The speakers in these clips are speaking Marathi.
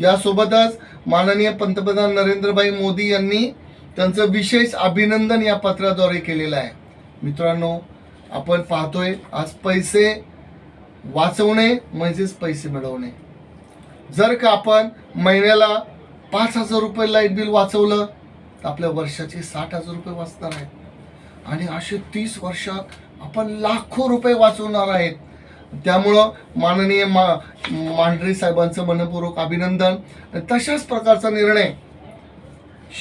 यासोबतच माननीय पंतप्रधान नरेंद्रभाई मोदी यांनी त्यांचं विशेष अभिनंदन या पत्राद्वारे केलेलं आहे. मित्रांनो आपण पाहतोय आज पैसे वाचवणे म्हणजेच पैसे मिळवणे. जर का आपण महिन्याला पाच हजार रुपये लाइट बिल वाचवलं तर आपल्या वर्षाचे साठ हजार रुपये वाचणार आहेत. आणि असे तीस वर्षात आपण लाखो रुपये वाचवणार आहेत. त्यामुळं माननीय मा मांढरे साहेबांचं मनपूर्वक अभिनंदन. तशाच प्रकारचा निर्णय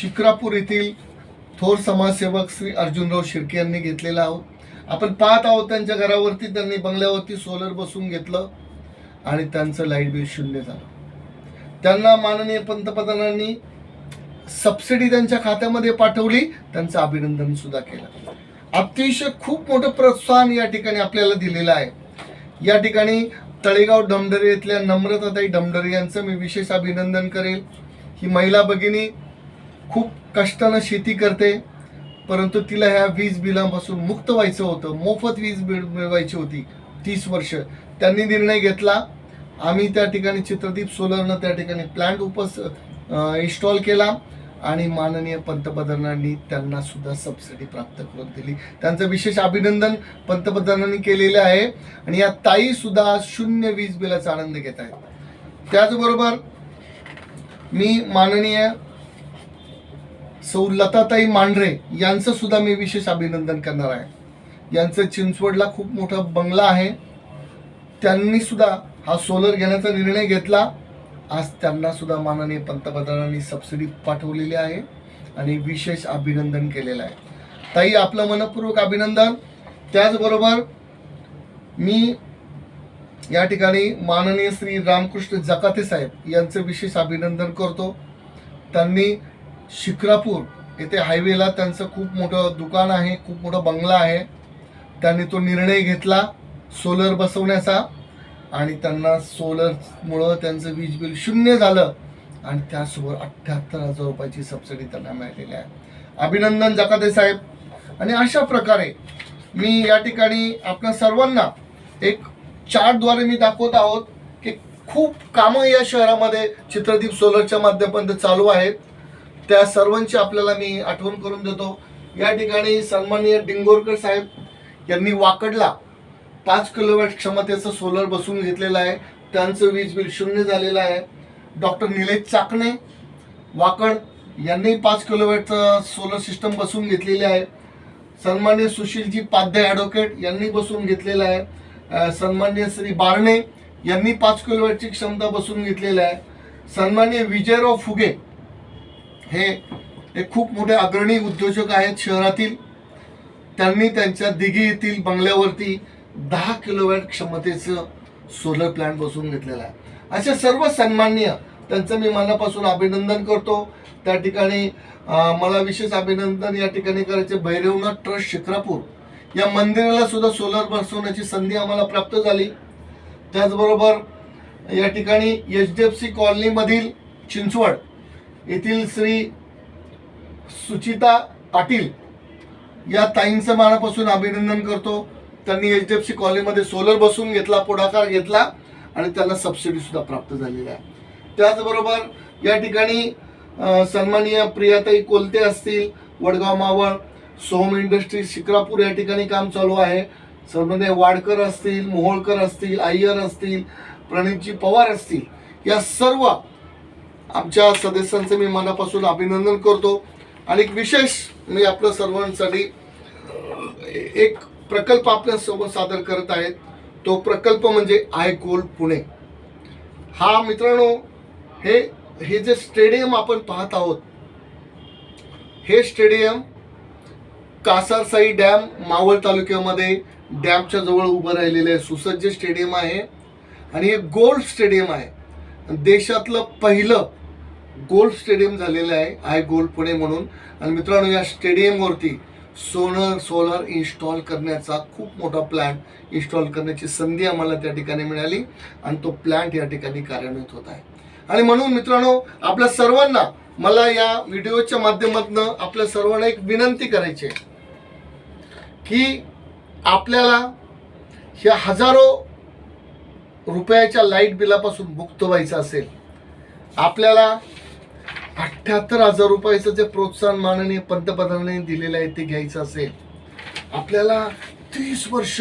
शिक्रापूर येथील थोर समाजसेवक श्री अर्जुनराव शिर्के यांनी घेतलेला आहोत आपण पाहत आहोत त्यांच्या घरावरती त्यांनी बंगल्यावरती सोलर बसून घेतलं आणि त्यांचं लाइट बिल शून्य झालं. त्यांना माननीय पंतप्रधानांनी सबसिडी त्यांच्या खात्यामध्ये पाठवली त्यांचं अभिनंदन सुद्धा केलं. अतिशय खूप मोठं प्रोत्साहन या ठिकाणी आपल्याला दिलेलं आहे. या ठिकाणी तळेगाव डमडरे इथल्या नम्रताताई डमडरे यांचं मी विशेष अभिनंदन करेल. ही महिला भगिनी खूप कष्टानं शेती करते परंतु तिला ह्या वीज बिलापासून मुक्त व्हायचं होतं. मोफत वीज बिल मिळवायची होती तीस वर्ष. त्यांनी निर्णय घेतला. आम्ही त्या ठिकाणी चित्रदीप सोलरनं त्या ठिकाणी प्लांट उपस इन्स्टॉल केला. आणि माननीय पंतप्रधानांनी त्यांना सुद्धा सबसिडी प्राप्त करून दिली. त्यांचं विशेष अभिनंदन पंतप्रधानांनी केलेलं आहे. आणि या ताई सुद्धा शून्य वीज बिलाचा आनंद घेत आहेत. त्याचबरोबर मी माननीय सौ लताताई मांढरे यांचं सुद्धा मी विशेष अभिनंदन करणार आहे. यांचं चिंचवडला खूप मोठा बंगला आहे. त्यांनी सुद्धा हा सोलर घेण्याचा निर्णय घेतला. आज त्यांना सुद्धा माननीय पंतप्रधानांनी सबसिडी पाठवलेली आहे आणि विशेष अभिनंदन केलेलं आहे. ताई आपलं मनपूर्वक अभिनंदन. त्याचबरोबर मी या ठिकाणी माननीय श्री रामकृष्ण जकाते साहेब यांचं विशेष अभिनंदन करतो. त्यांनी शिक्रापूर येथे हायवेला त्यांचं खूप मोठं दुकान आहे खूप मोठा बंगला आहे. त्यांनी तो निर्णय घेतला सोलर बसवण्याचा. आणि त्यांना सोलरमुळं त्यांचं वीज बिल शून्य झालं. आणि त्यासोबत अठ्ठ्याहत्तर हजार रुपयाची सबसिडी त्यांना मिळालेली आहे. अभिनंदन जकाते साहेब. आणि अशा प्रकारे मी या ठिकाणी आपल्या सर्वांना एक चार्टद्वारे मी दाखवत आहोत की खूप कामं या शहरामध्ये चित्रदीप सोलरच्या माध्यमातून चालू आहेत. त्या सर्वांची आपल्याला मी आठवण करून देतो. या ठिकाणी सन्माननीय डिंगोरकर साहेब यांनी वाकडला पाच किलोवॅट क्षमतेचं सोलर बसून घेतलेलं आहे. त्यांचं वीज बिल शून्य झालेलं आहे. डॉक्टर निलेश चाकणे वाकड यांनी पाच किलोवॅटचं सोलर सिस्टम बसून घेतलेली आहे. सन्मान्य सुशीलजी पाध्याय ॲडव्होकेट यांनी बसून घेतलेलं आहे. सन्मान्य श्री बारणे यांनी पाच किलोवॅटची क्षमता बसून घेतलेली आहे. सन्मान्य विजयराव फुगे हे हे खूप मोठे अग्रणी उद्योजक आहेत शहरातील. त्यांनी त्यांच्या दिघी येथील बंगल्यावरती दहा किलोवॅट क्षमतेचं सोलर प्लांट बसवून घेतलेला आहे. असे सर्व सन्मान्य त्यांचं मी मनापासून अभिनंदन करतो. त्या ठिकाणी मला विशेष अभिनंदन या ठिकाणी करायचे भैरवनाथ ट्रस्ट शिक्रापूर या मंदिराला सुद्धा सोलर बसवण्याची संधी आम्हाला प्राप्त झाली. त्याचबरोबर या ठिकाणी एच डी एफ सी कॉलनीमधील चिंचवड येथील श्री सुचिता पाटील या ताईंचं मनापासून अभिनंदन करतो. त्यांनी एच डी एफ सी कॉलनीमध्ये सोलर बसून घेतला पुढाकार घेतला आणि त्यांना सबसिडी सुद्धा प्राप्त झालेली आहे. त्याचबरोबर या ठिकाणी अं, सन्माननीय प्रियाताई कोलते असतील वडगाव मावळ सोम इंडस्ट्री शिक्रापूर या ठिकाणी काम चालू आहे. सन्मान्य वाडकर असतील मोहोळकर असतील अय्यर असतील प्रणितजी पवार असतील या सर्व आमच्या सदस्यांचं मी मनापासून अभिनंदन करतो. आणि एक विशेष मी आपल्या सर्वांसाठी एक प्रकल्प आपल्यासोबत सादर करत आहेत. तो प्रकल्प म्हणजे आय गोल पुणे. हा मित्रांनो हे हे जे स्टेडियम आपण पाहत आहोत हे स्टेडियम कासारसाई डॅम मावळ तालुक्यामध्ये डॅमच्या जवळ उभं राहिलेलं आहे. सुसज्ज स्टेडियम आहे आणि हे गोल्ड स्टेडियम आहे. देशातलं पहिलं गोल्ड स्टेडियम झालेलं आहे आय गोल्ड पुणे म्हणून. आणि मित्रांनो या स्टेडियमवरती सोलर सोलर इन्स्टॉल करण्याचा खूप मोठा प्लॅन्ट इन्स्टॉल करण्याची संधी आम्हाला त्या ठिकाणी मिळाली आणि तो प्लॅन्ट या ठिकाणी कार्यान्वित होत आहे. आणि म्हणून मित्रांनो आपल्या सर्वांना मला या व्हिडिओच्या माध्यमातून आपल्या सर्वांना एक विनंती करायची आहे की आपल्याला ह्या हजारो रुपयाच्या लाइट बिलापासून मुक्त व्हायचं असेल आपल्याला अठ्ठ्याहत्तर हजार रुपयाचं जे प्रोत्साहन माननीय पंतप्रधानांनी दिलेलं आहे ते घ्यायचं असेल आपल्याला तीस वर्ष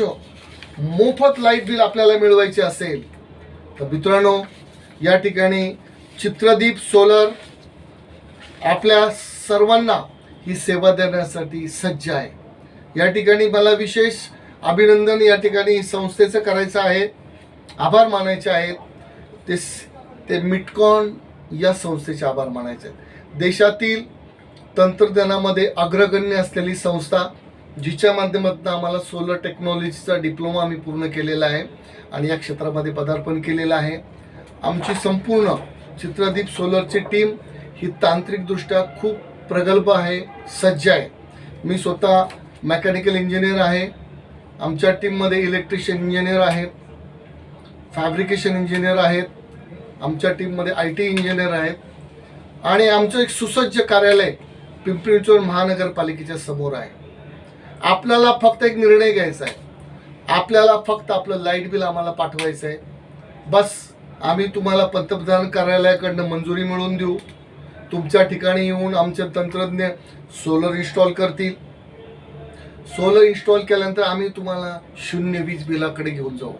मोफत लाइट बिल आपल्याला मिळवायचे असेल. तर मित्रांनो या ठिकाणी चित्रदीप सोलर आपल्या सर्वांना ही सेवा देण्यासाठी सज्ज आहे. या ठिकाणी मला विशेष अभिनंदन या ठिकाणी संस्थेचं करायचं आहे. आभार मानायचे आहेत. ते ते मिटकॉन या संस्थेचे आभार मानायचे आहेत. देशातील तंत्रज्ञानामध्ये अग्रगण्य असलेली संस्था जिच्या माध्यमातून आम्हाला सोलर टेक्नॉलॉजीचा डिप्लोमा आम्ही पूर्ण केलेला आहे आणि या क्षेत्रामध्ये पदार्पण केलेलं आहे. आमची संपूर्ण चित्रदीप सोलरची टीम ही तांत्रिकदृष्ट्या खूप प्रगल्भ आहे सज्ज आहे. मी स्वतः मेकॅनिकल इंजिनियर आहे. आमच्या टीममध्ये इलेक्ट्रिशियन इंजिनियर आहेत फॅब्रिकेशन इंजिनियर आहेत. आमच्या टीममध्ये आय टी इंजिनियर आहेत. आणि आमचं एक सुसज्ज कार्यालय पिंपरी चिंचवड महानगरपालिकेच्या समोर आहे. आपल्याला फक्त एक निर्णय घ्यायचा आहे. आपल्याला फक्त आपलं लाइट बिल आम्हाला पाठवायचं आहे. बस आम्ही तुम्हाला पंतप्रधान कार्यालयाकडनं मंजुरी मिळवून देऊ. तुमच्या ठिकाणी येऊन आमचे तंत्रज्ञ सोलर इन्स्टॉल करतील. सोलर इन्स्टॉल केल्यानंतर आम्ही तुम्हाला शून्य वीज बिलाकडे घेऊन जाऊ.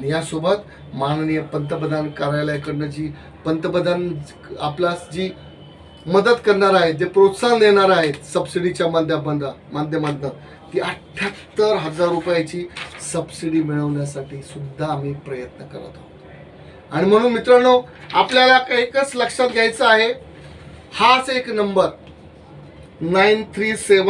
आणि यासोबत माननीय पंतप्रधान कार्यालयाकडनं जी पंतप्रधान आपला जी मदत करणार आहेत जे प्रोत्साहन देणार आहेत सबसिडीच्या माध्यमांना माध्यमातून ती अठ्ठ्याहत्तर हजार रुपयाची सबसिडी मिळवण्यासाठी सुद्धा आम्ही प्रयत्न करत आहोत. आणि म्हणून मित्रांनो आपल्याला एकच लक्षात घ्यायचं आहे. हाच एक नंबर. नाईन थ्री सेवन